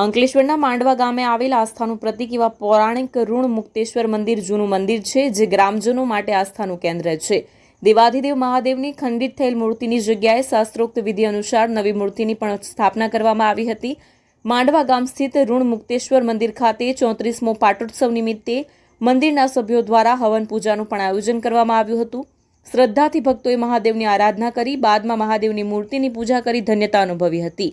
અંકલેશ્વરના માંડવા ગામે આવેલ આસ્થાનું પ્રતિક એવા પૌરાણિક ઋણ મુક્તેશ્વર મંદિર જૂનું મંદિર છે, જે ગ્રામજનો માટે આસ્થાનું કેન્દ્ર છે. દેવાધિદેવ મહાદેવની ખંડિત થયેલ મૂર્તિની જગ્યાએ શાસ્ત્રોક્ત વિધિ અનુસાર નવી મૂર્તિની પણ સ્થાપના કરવામાં આવી હતી. માંડવા ગામ સ્થિત ઋણ મુક્તેશ્વર મંદિર ખાતે ચોત્રીસમો પાટોત્સવ નિમિત્તે મંદિરના સભ્યો દ્વારા હવન પૂજાનું પણ આયોજન કરવામાં આવ્યું હતું. શ્રદ્ધાથી ભક્તોએ મહાદેવની આરાધના કરી, બાદમાં મહાદેવની મૂર્તિની પૂજા કરી ધન્યતા અનુભવી હતી.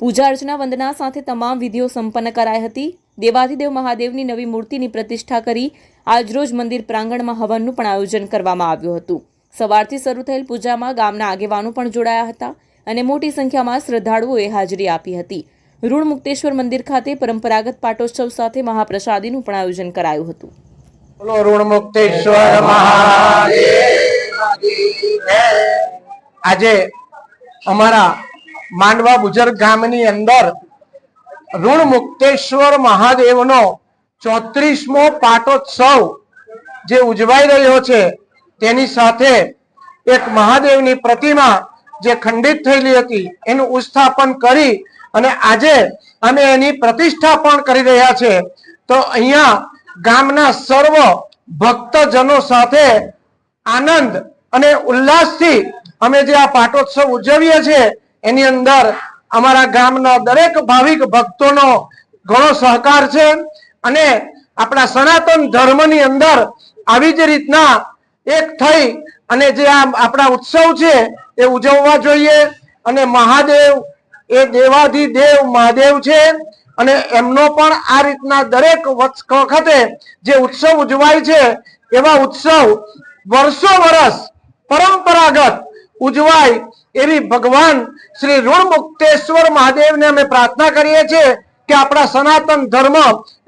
પૂજા અર્ચના વંદના સાથે તમામ વિધિઓ સંપન્ન કરાઈ હતી. દેવાધિદેવ મહાદેવની નવી મૂર્તિની પ્રતિષ્ઠા કરી આજરોજ મંદિર પ્રાંગણમાં હવનનું પણ આયોજન કરવામાં આવ્યું હતું. સવારથી શરૂ થયેલ પૂજામાં ગામના આગેવાનો પણ જોડાયા હતા અને મોટી સંખ્યામાં શ્રદ્ધાળુઓએ હાજરી આપી હતી. ઋણ મુક્તેશ્વર મંદિર ખાતે પરંપરાગત પાટોત્સવ સાથે મહાપ્રસાદીનું પણ આયોજન કરાયું હતું. ઋણ મુક્તેશ્વર મહાદેવ આજે અમારા માંડવા બુજર ગામની અંદર ઋણ મુક્તેશ્વર મહાદેવનો ચોત્રીસમો પાટોત્સવ જે ઉજવાઈ રહ્યો છે, તેની સાથે એક મહાદેવની પ્રતિમા જે ખંડિત થયેલી હતી, એનું ઉસ્થાપન કરી અને આજે અમે એની પ્રતિષ્ઠા પણ કરી રહ્યા છે. તો અહીંયા ગામના સર્વ ભક્તજનો સાથે આનંદ અને ઉલ્લાસથી અમે જે આ પાટોત્સવ ઉજવીએ છીએ એની અંદર અમારા ગામના દરેક ભાવિક ભક્તોનો ઘણો સહકાર છે અને આપણા સનાતન ધર્મની અંદર આવી જ રીતના એક થઈ અને જે આ આપણા ઉત્સવ છે એ ઉજવવા જોઈએ અને મહાદેવ, એ દેવાધિદેવ મહાદેવ છે અને એમનો પણ આ રીતના દરેક વખ- વખતે જે ઉત્સવ ઉજવાય છે એવા ઉત્સવ વર્ષો વર્ષ પરંપરાગત ઉજવાય એવી ભગવાન શ્રી ઋણ મુક્તેશ્વર મહાદેવને અમે પ્રાર્થના કરીએ છીએ કે આપણા સનાતન ધર્મ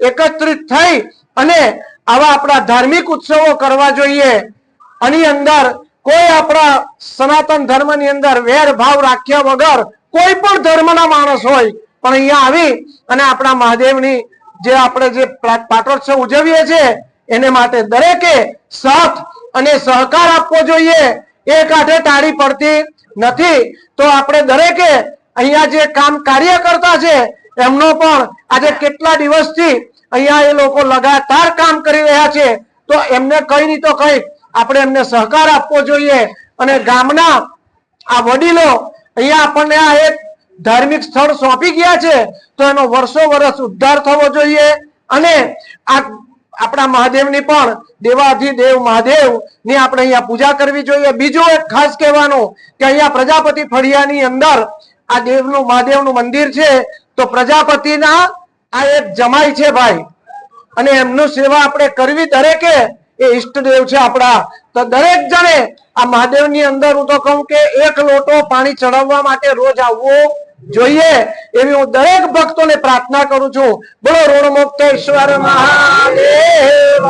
એકત્રિત થઈ અને આવા આપણા ધાર્મિક ઉત્સવો કરવા જોઈએ. આની અંદર કોઈ આપણા સનાતન ધર્મની અંદર વેર ભાવ રાખ્યા વગર કોઈ પણ ધર્મના માણસ હોય, પણ અહીંયા આવી અને આપણા મહાદેવની જે આપણે જે પાટોત્સવ ઉજવીએ છીએ, એને માટે દરેકે સાથ અને સહકાર આપવો જોઈએ. એક કાંઠે તાળી પડતી નથી, તો આપણે દરેકે અહીંયા જે કામ કાર્ય કરતા છે, એમનો પણ આજે કેટલા દિવસથી અહીંયા એ લોકો લગાતાર કામ કરી રહ્યા છે, તો એમને કઈ નહીં તો કઈ આપણે એમને સહકાર આપવો જોઈએ અને ગામના આ વડીલો અહીંયા આપણને આ એક ધાર્મિક સ્થળ સોંપી ગયા છે, તો એનો વર્ષો વર્ષ ઉદ્ધાર થવો જોઈએ અને આ આપણા મહાદેવની પણ દેવાધિદેવ મહાદેવની આપણે અહીંયા પૂજા કરવી જોઈએ. બીજું એક ખાસ કહેવાનું કે અહીંયા પ્રજાપતિ ફળિયાની અંદર આ દેવનું મહાદેવનું મંદિર છે, તો પ્રજાપતિના આ એક જમાઈ છે ભાઈ. અને એમનું સેવા આપણે કરવી દરેકે એ ઈષ્ટદેવ છે આપણા. તો દરેક જણે આ મહાદેવની અંદર હું તો કહું કે એક લોટો પાણી ચડાવવા માટે રોજ આવવું જોઈએ એવી હું દરેક ભક્તોને પ્રાર્થના કરું છું. બોલો ઋણ મુક્તેશ્વર મહાદેવ